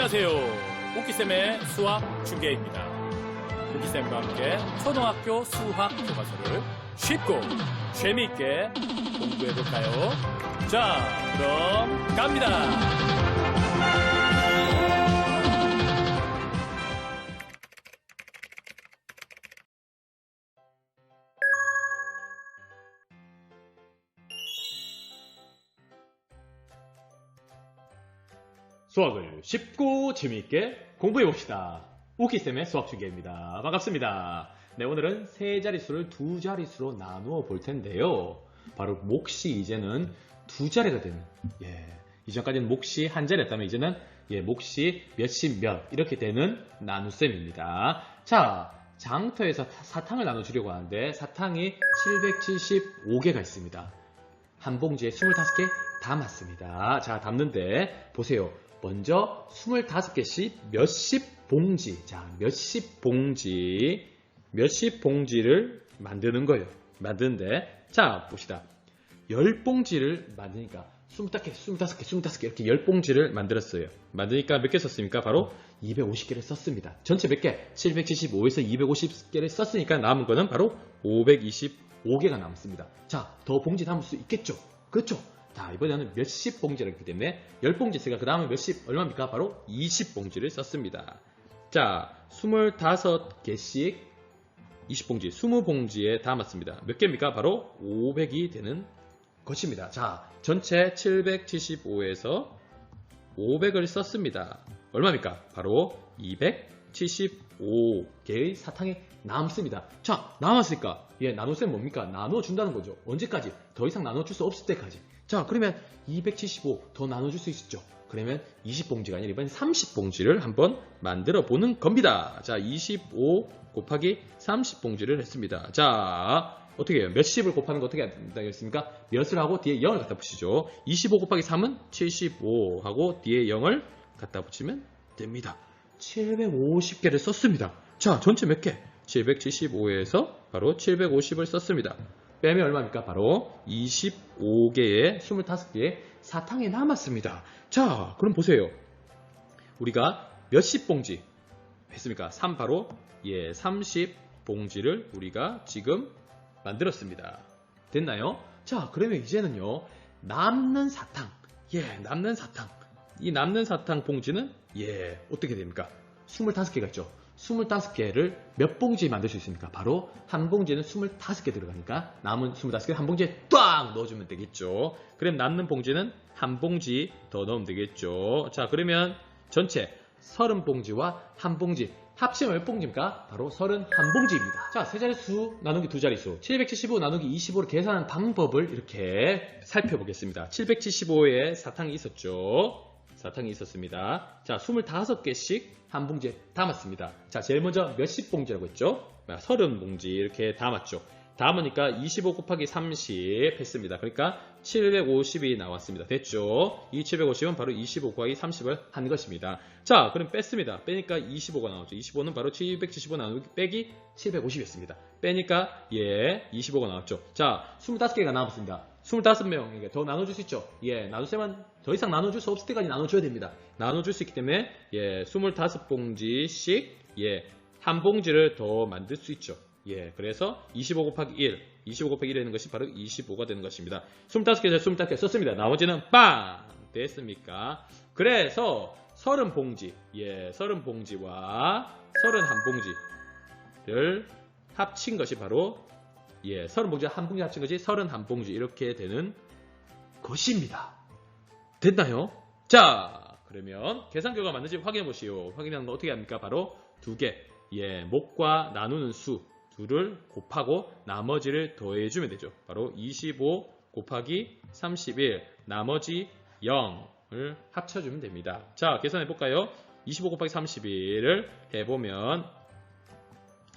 안녕하세요. 오키쌤의 수학 중계입니다. 오키쌤과 함께 초등학교 수학 교과서를 쉽고 재미있게 공부해볼까요? 자, 그럼 갑니다. 수학을 쉽고 재미있게 공부해 봅시다. 우키쌤의 수학 중계입니다. 반갑습니다. 네, 오늘은 세 자릿수를 두 자릿수로 나누어 볼 텐데요. 바로 몫이 이제는 두 자리가 되는, 예. 이전까지는 몫이 한 자리였다면 이제는 예, 몫이 몇십 몇 이렇게 되는 나눗셈입니다. 자, 장터에서 사- 사탕을 나눠주려고 하는데 사탕이 775개가 있습니다. 한 봉지에 25개 담았습니다. 자, 담는데 보세요. 먼저 25개씩 몇십 봉지. 자, 몇십 봉지. 몇십 봉지를 만드는 거예요. 만드는데 자, 봅시다. 10봉지를 만드니까 25개, 25개, 25개 이렇게 10봉지를 만들었어요. 만드니까 몇 개 썼습니까? 바로 250개를 썼습니다. 전체 몇 개? 775에서 250개를 썼으니까 남은 거는 바로 525개가 남습니다. 자, 더 봉지 담을 수 있겠죠? 그렇죠? 자, 이번에는 몇십 봉지를 했기 때문에 10봉지 쓰니까 그 다음에 몇십, 얼마입니까? 바로 20봉지를 썼습니다. 자, 25개씩 20봉지, 20봉지에 담았습니다. 몇 개입니까? 바로 500이 되는 것입니다. 자, 전체 775에서 500을 썼습니다. 얼마입니까? 바로 275개의 사탕이 남습니다. 자, 남았으니까 예, 나눗셈 뭡니까? 나눠준다는 거죠. 언제까지? 더 이상 나눠줄 수 없을 때까지. 자, 그러면 275 더 나눠줄 수 있죠. 그러면 20봉지가 아니라 이번엔 30봉지를 한번 만들어 보는 겁니다. 자, 25 곱하기 30봉지를 했습니다. 자, 어떻게 해요? 몇십을 곱하는 거 어떻게 되겠습니까? 몇을 하고 뒤에 0을 갖다 붙이죠. 25 곱하기 3은 75 하고 뒤에 0을 갖다 붙이면 됩니다. 750개를 썼습니다. 자, 전체 몇 개? 775에서 바로 750을 썼습니다. 빼면 얼마입니까? 바로 25개의 25개의 사탕이 남았습니다. 자, 그럼 보세요. 우리가 몇십 봉지 했습니까? 3 바로 예, 30 봉지를 우리가 지금 만들었습니다. 됐나요? 자, 그러면 이제는요. 남는 사탕. 예, 남는 사탕. 이 남는 사탕 봉지는 예, 어떻게 됩니까? 25개가 있죠. 25개를 몇 봉지 만들 수 있습니까? 바로 한 봉지는 25개 들어가니까 남은 25개 한 봉지에 딱 넣어주면 되겠죠. 그럼 남는 봉지는 한 봉지 더 넣으면 되겠죠. 자, 그러면 전체 30봉지와 한 봉지 합치면 몇 봉지입니까? 바로 31봉지입니다. 자, 세 자릿수 나누기 두 자릿수 775 나누기 25를 계산하는 방법을 이렇게 살펴보겠습니다. 775에 사탕이 있었죠. 사탕이 있었습니다. 자, 25개씩 한 봉지에 담았습니다. 자, 제일 먼저 몇십 봉지라고 했죠? 30봉지 이렇게 담았죠. 담으니까 25 곱하기 30 했습니다. 그러니까 750이 나왔습니다. 됐죠? 이 750은 바로 25 곱하기 30을 한 것입니다. 자, 그럼 뺐습니다. 빼니까 25가 나오죠. 25는 바로 775 나누기 빼기 750이었습니다. 빼니까 예, 25가 나왔죠. 자, 25개가 남았습니다. 25명에게 더 나눠줄 수 있죠. 예, 나눗셈은 더 이상 나눠줄 수 없을 때까지 나눠줘야 됩니다. 나눠줄 수 있기 때문에 예, 25봉지씩 예, 한 봉지를 더 만들 수 있죠. 예, 그래서 25 곱하기 1, 25 곱하기 1 되는 것이 바로 25가 되는 것입니다. 25개에서 25개 썼습니다. 나머지는 빵! 됐습니까? 그래서 30봉지, 예, 30봉지와 31봉지를 합친 것이 바로 예, 30봉지 한 봉지 합친 것이 31봉지 이렇게 되는 것입니다. 됐나요? 자, 그러면 계산 결과 맞는지 확인해 보시오. 확인하는 거 어떻게 합니까? 바로 두 개. 예, 목과 나누는 수 둘을 곱하고 나머지를 더해 주면 되죠. 바로 25 곱하기 31 나머지 0을 합쳐주면 됩니다. 자, 계산해 볼까요? 25 곱하기 31을 해보면 해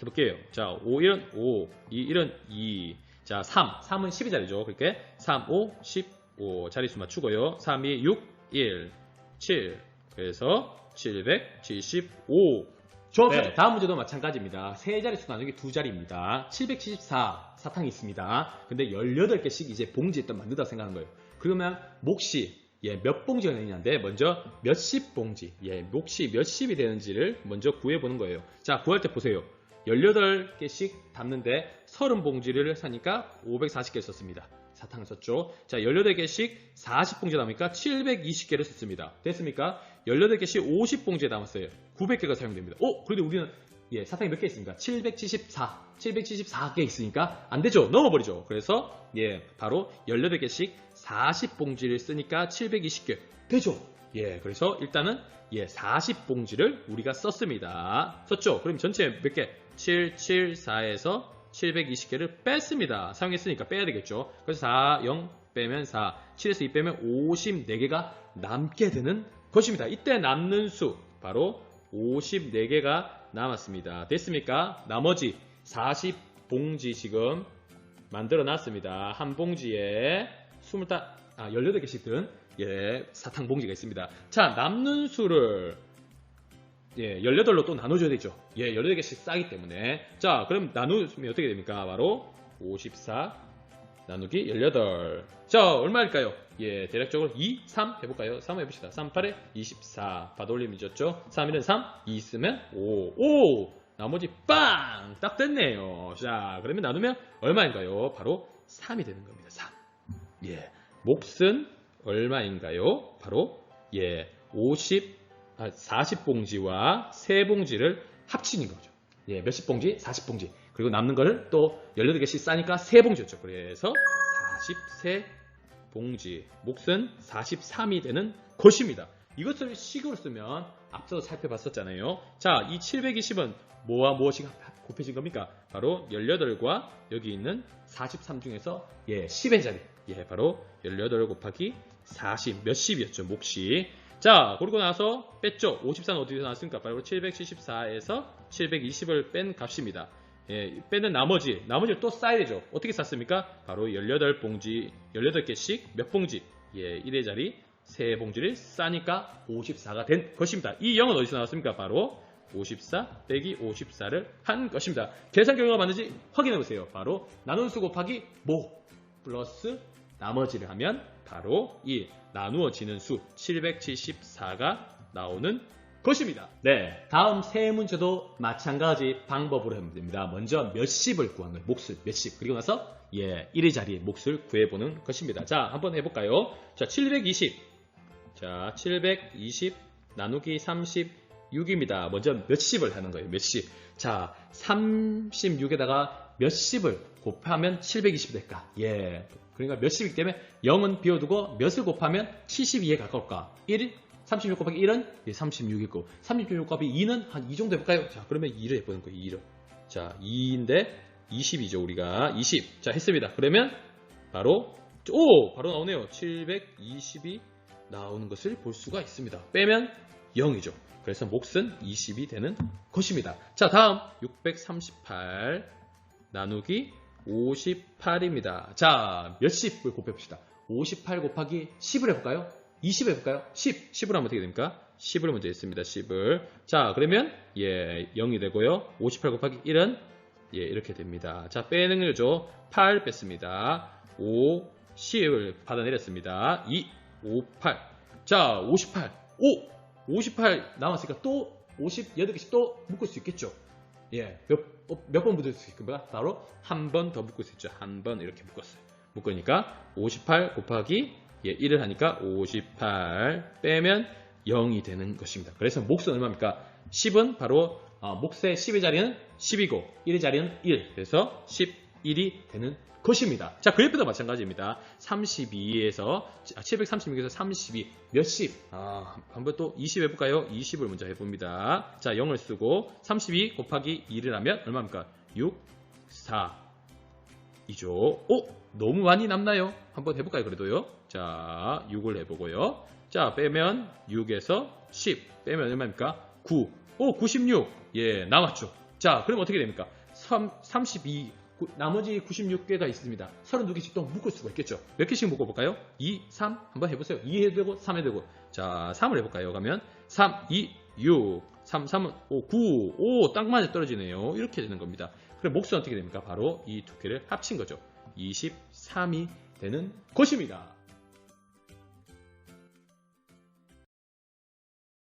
볼게요. 자, 5, 1은 5, 2, 1은 2. 자, 3. 3은 12자리죠. 그렇게 3, 5, 15. 자리수 맞추고요. 3, 2, 6, 1, 7. 그래서 775. 좋습니다. 네. 다음 문제도 마찬가지입니다. 세 자릿수 나누기 두 자리입니다. 774 사탕이 있습니다. 근데 18개씩 이제 봉지에 또 만들다 생각하는 거예요. 그러면 몫이 예, 몇 봉지가 되느냐인데 먼저 몇십 봉지, 예, 몫이 몇십이 되는지를 먼저 구해보는 거예요. 자, 구할 때 보세요. 18개씩 담는데 30봉지를 사니까 540개 썼습니다. 사탕을 썼죠. 자, 18개씩 40봉지 남으니까 720개를 썼습니다. 됐습니까? 18개씩 50봉지에 남았어요. 900개가 사용됩니다. 어? 그런데 우리는 예, 사탕이 몇 개 있습니까? 774. 774개 있으니까 안 되죠. 넘어버리죠. 그래서 예, 바로 18개씩 40봉지를 쓰니까 720개 되죠. 예, 그래서 일단은 예, 40봉지를 우리가 썼습니다. 썼죠? 그럼 전체 몇 개? 774에서 720개를 뺐습니다. 사용했으니까 빼야 되겠죠. 그래서 4, 0 빼면 4, 7에서 2 빼면 54개가 남게 되는 것입니다. 이때 남는 수 바로 54개가 남았습니다. 됐습니까? 나머지 40봉지 지금 만들어 놨습니다. 한 봉지에 20, 아, 18개씩 든 예, 사탕 봉지가 있습니다. 자, 남는 수를 예, 18로 또 나눠줘야 되죠. 예, 18개씩 싸기 때문에. 자, 그럼 나누면 어떻게 됩니까? 바로 54 나누기 18. 자, 얼마일까요? 예, 대략적으로 2, 3 해볼까요? 3 해봅시다. 3, 8에 24. 바돌림 잊었죠? 3, 1은 3, 2 있으면 5. 5! 나머지 빵! 딱 됐네요. 자, 그러면 나누면 얼마인가요? 바로 3이 되는 겁니다. 3. 예. 몫은 얼마인가요? 바로, 예, 50, 아, 40봉지와 3봉지를 합치는 거죠. 예, 몇십 봉지? 40봉지. 그리고 남는 거를 또 18개씩 싸니까 3봉지였죠. 그래서 43봉지. 몫은 43이 되는 것입니다. 이것을 식으로 쓰면 앞서서 살펴봤었잖아요. 자, 이 720은 뭐와 무엇이 곱해진 겁니까? 바로 18과 여기 있는 43 중에서 예, 10의 자리. 예, 바로 18 곱하기 40 몇십이었죠. 몫이. 자, 그러고 나서 뺐죠. 54는 어디서 나왔습니까? 바로 774에서 720을 뺀 값입니다. 예, 빼는 나머지, 나머지를 또 쌓아야 되죠. 어떻게 쌌습니까? 바로 18봉지, 18개씩 몇 봉지? 예, 1의 자리 3봉지를 싸니까 54가 된 것입니다. 이 0은 어디서 나왔습니까? 바로 54 빼기 54를 한 것입니다. 계산 결과가 맞는지 확인해 보세요. 바로 나눈 수 곱하기 모 플러스 나머지를 하면 바로 이 나누어지는 수 774가 나오는 것입니다. 네, 다음 세 문제도 마찬가지 방법으로 하면 됩니다. 먼저 몇십을 구하는 거예요. 몫을 몇십. 그리고 나서 예, 1의 자리에 몫을 구해보는 것입니다. 자, 한번 해볼까요? 자, 720. 자, 720 나누기 36입니다. 먼저 몇십을 하는 거예요. 몇십. 자, 36에다가 몇십을 곱하면 720이 될까? 예. 그러니까 몇십이기 때문에 0은 비워두고 몇을 곱하면 72에 가까울까? 1, 36 곱하기 1은 36이고 36 곱하기 2는 한이 정도 해볼까요? 자, 그러면 2를 해보는 거예요. 2를. 자, 2인데 20이죠. 우리가 20. 자, 했습니다. 그러면 바로 오! 바로 나오네요. 720이 나오는 것을 볼 수가 있습니다. 빼면 0이죠. 그래서 몫은 20이 되는 것입니다. 자, 다음 638 나누기 58입니다. 자, 몇십을 곱해봅시다. 58 곱하기 10을 해볼까요? 20 해볼까요? 10. 10을 하면 어떻게 됩니까? 10을 먼저 했습니다. 10을. 자, 그러면, 예, 0이 되고요. 58 곱하기 1은, 예, 이렇게 됩니다. 자, 빼는 거죠. 8 뺐습니다. 5, 10을 받아내렸습니다. 2, 5, 8. 자, 58. 5! 58 남았으니까 또 58개씩 또 묶을 수 있겠죠. 예, 몇, 몇번 묶을 수 있을까? 바로 한 번 더 묶을 수 있죠. 한 번 이렇게 묶었어요. 묶으니까 58 곱하기 예, 1을 하니까 58 빼면 0이 되는 것입니다. 그래서 몫은 얼마입니까? 10은 바로 어, 몫의 10의 자리는 10이고 1의 자리는 1. 그래서 11이 되는 것입니다. 자, 그래프도 마찬가지입니다. 32에서 736에서 32 몇십? 아, 한번 또 20 해볼까요? 20을 먼저 해봅니다. 자, 0을 쓰고 32 곱하기 2를 하면 얼마입니까? 6, 4, 이죠. 오, 너무 많이 남나요? 한번 해볼까요? 그래도요. 자, 6을 해보고요. 자, 빼면 6에서 10 빼면 얼마입니까? 9. 오, 96. 예, 남았죠. 자, 그럼 어떻게 됩니까? 3, 32. 구- 나머지 96개가 있습니다. 32개씩 또 묶을 수가 있겠죠. 몇 개씩 묶어볼까요? 2, 3 한번 해보세요. 2 해도 되고 3 해도 되고. 자, 3을 해볼까요? 그러면 3, 2, 6, 3, 3은 5, 9. 오, 딱 맞아 떨어지네요. 이렇게 되는 겁니다. 그럼 몫은 어떻게 됩니까? 바로 이 두 개를 합친 거죠. 23이 되는 것입니다.